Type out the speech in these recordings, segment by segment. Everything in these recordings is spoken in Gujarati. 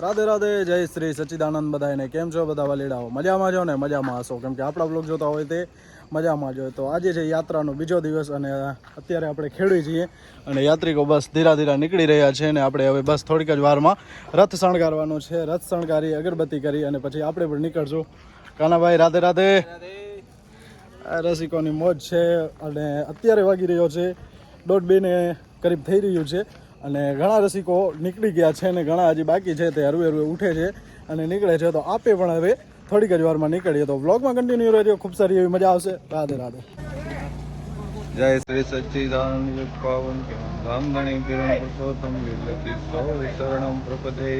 રાધે રાધે, જય શ્રી સચ્ચિદાનંદ બધાને કેમ છો બધા વાલીડાઓ? મજામાં છો ને? મજામાં હશો? કેમ કે આપણા બ્લોગ જોતા હોય તે મજામાં જ હોય. તો આજે છે યાત્રાનો બીજો દિવસ અને અત્યારે આપણે ખેડી છીએ અને યાત્રિકો બસ ધીરા ધીરા નીકળી રહ્યા છે અને આપણે હવે બસ થોડીક જ વારમાં રથ શણગારવાનો છે. રથ શણગારી, અગરબત્તી કરી અને પછી આપણે પણ નીકળશું. કાનાભાઈ, રાધે રાધે. રસિકોની મોજ છે અને અત્યારે વાગી રહ્યો છે. દોઢ બેને કરીબ થઈ રહ્યું છે. અને ઘણા રસિકો નીકળી ગયા છે અને ઘણા હજી બાકી છે તે હરવે હરવે ઉઠે છે અને નીકળે છે તો આપે પણ હવે થોડીક જ વારમાં નીકળીએ. તો વ્લોગમાં કન્ટિન્યુ રહેજો. ખૂબ સારી એવી મજા આવશે. રાધે રાધે. જય શ્રી સચ્ચિદાનંદ પાવન ધામ ગણી કિરણ પુરુષોત્તમ વિલતી સૌ શરણમ પ્રપદે.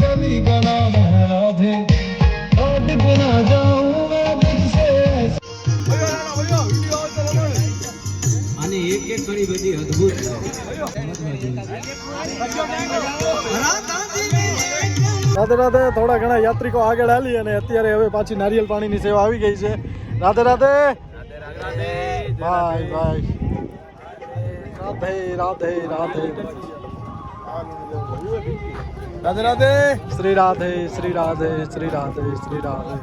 गली गला राधे अटक ना जाऊं मैं तुझसे અને એક એક ઘડી બધી અદ્ભુત છે રાધે રાધે થોડા ઘણા યાત્રિકો આગળ હાલી અને અત્યારે હવે પાછી નારિયેલ પાણીની સેવા આવી ગઈ છે રાધે રાધે ભાઈ ભાઈ રાધે રાધે રાધે રાધે રાધે. શ્રી રાધે શ્રી રાધે શ્રી રાધે શ્રી રાધે.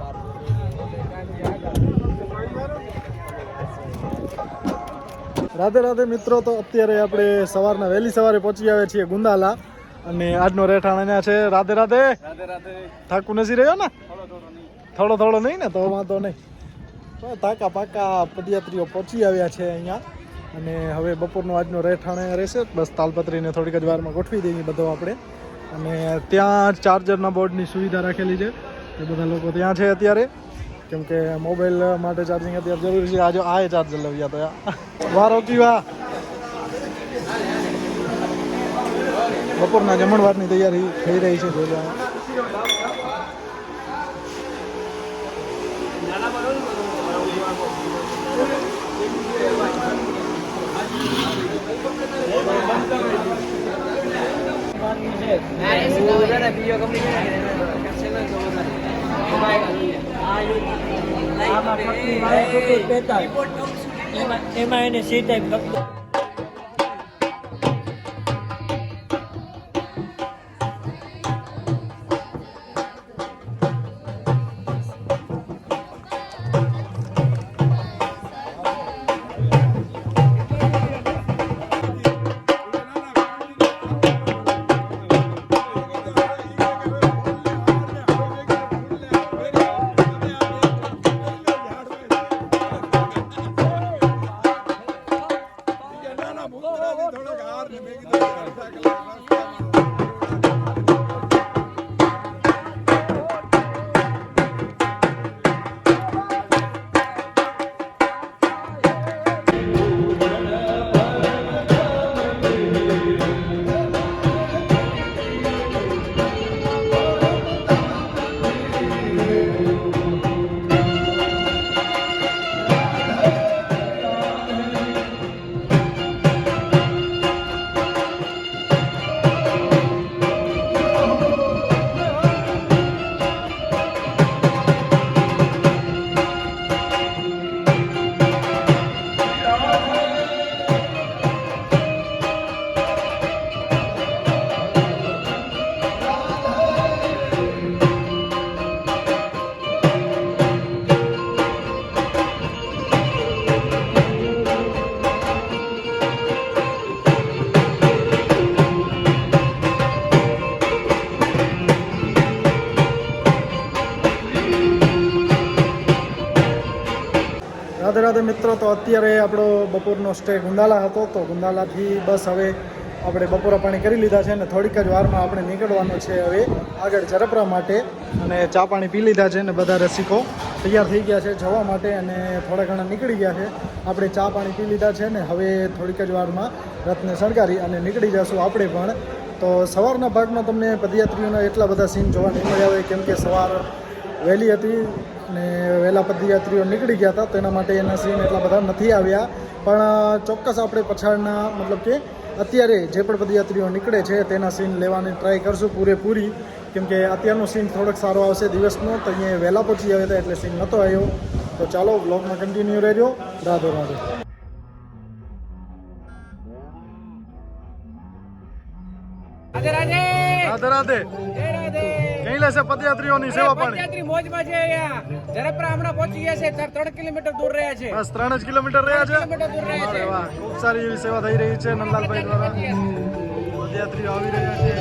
રાધે રાધે મિત્રો તો અત્યારે આપણે સવારના વહેલી સવારે પહોંચી આવ્યા છીએ ગુંદાલા. અને આજનો રહેઠાણ અહીંયા છે. રાધે રાધે. થાકું નથી રહ્યો ને? થોડો થોડો નહીં. ને? તો વાંધો નહીં. તાકા પાકા પદયાત્રીઓ પહોંચી આવ્યા છે અહીંયા. અને હવે બપોરનો આજનો રહેઠાણ રહેશે. બસ તાલપત્રીને થોડીક જ વારમાં ગોઠવી દઈએ બધો આપણે. અને ત્યાં ચાર્જરના બોર્ડની સુવિધા રાખેલી છે એ બધા લોકો ત્યાં છે અત્યારે. કેમ કે મોબાઈલ માટે ચાર્જિંગ અત્યારે જરૂરી છે. આજે આ ચાર્જર લવ્યા તો વાહ આવતી વાહ. બપોરના જમણવારની તૈયારી થઈ રહી છે જોઈ. એમાં એને સી ટાઈપ રાધે રાધે મિત્રો, તો અત્યારે આપણો બપોરનો સ્ટે ગુંદાલા હતો, તો ગુંદાલાથી બસ હવે આપણે બપોરા પાણી કરી લીધા છે અને થોડીક જ વારમાં આપણે નીકળવાનું છે હવે આગળ ઝરપરા માટે અને ચા પાણી પી લીધા છે અને બધા રસિકો તૈયાર થઈ ગયા છે જવા માટે અને થોડા ઘણા નીકળી ગયા છે. આપણે ચા પાણી પી લીધા છે ને હવે થોડીક જ વારમાં રથને શણગારી અને નીકળી જશું આપણે પણ. તો સવારના ભાગમાં તમને પદયાત્રીઓના એટલા બધા સીન જોવા નહીં મળ્યા હોય, કેમ કે સવાર વહેલી હતી ને વહેલા પદયાત્રીઓ નીકળી ગયા હતા. તેના માટે એના સીન એટલા બધા નથી આવ્યા. પણ ચોક્કસ આપણે પછાડના મતલબ કે અત્યારે જે પણ પદયાત્રીઓ નીકળે છે તેના સીન લેવાની ટ્રાય કરશું પૂરેપૂરી. કેમકે અત્યારનો સીન થોડોક સારો આવશે દિવસનો. તો અહીંયા વહેલા પહોંચી આવ્યા હતા એટલે સીન નહોતો આવ્યો. તો ચાલો બ્લોગમાં કન્ટિન્યુ રહેજો. રાધો રાધો. રાધે રાધે. રાધે રાધે. રાધે લેશે પદયાત્રીઓની સેવા પાણી. પદયાત્રી મોજમાં છે અહીંયા. જરપરા હમણાં પહોંચી ગયા છે. ત્રણ- ત્રણ કિલોમીટર દૂર રહ્યા છે. બસ ત્રણ જ કિલોમીટર રહ્યા છે. કિલોમીટર દૂર રહ્યા છે. વાહ ખૂબ સારી એવી સેવા થઈ રહી છે નંદલાલભાઈ દ્વારા. પદયાત્રીઓ આવી રહ્યા છે.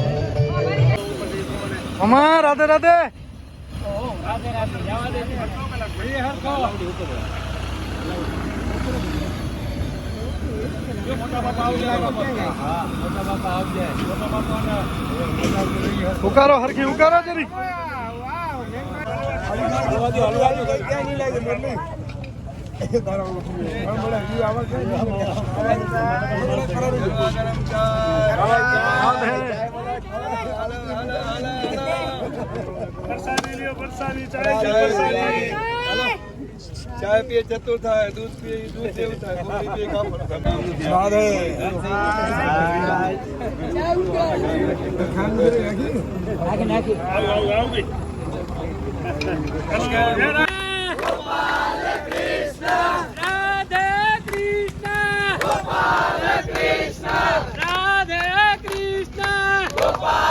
અમા રાધે રાધે. રાધે રાધે. જવા દે એ હરખી ઉકારો જરી. બાપા ચાલે મોટા ચાય પીએ ચતુર થાય દૂધ પીએ દૂધ જેવું થાય ગોળી પીએ કાપડ રાધે કૃષ્ણ.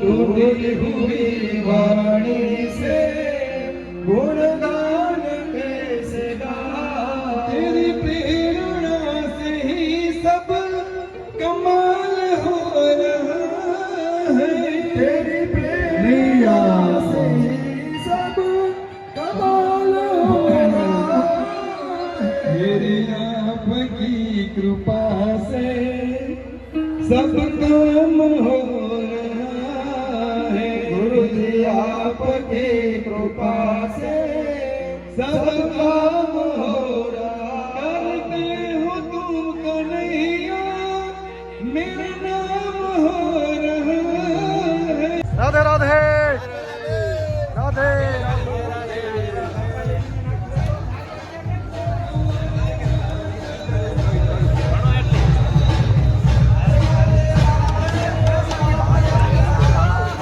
टूटी हुई वाणी से गुणगान कैसे गा तेरी प्रेरणा से ही सब कमाल सब काम हो रहा है गुरु जी आपके कृपा से सब काम हो मेरा नाम हो राधे राधे राधे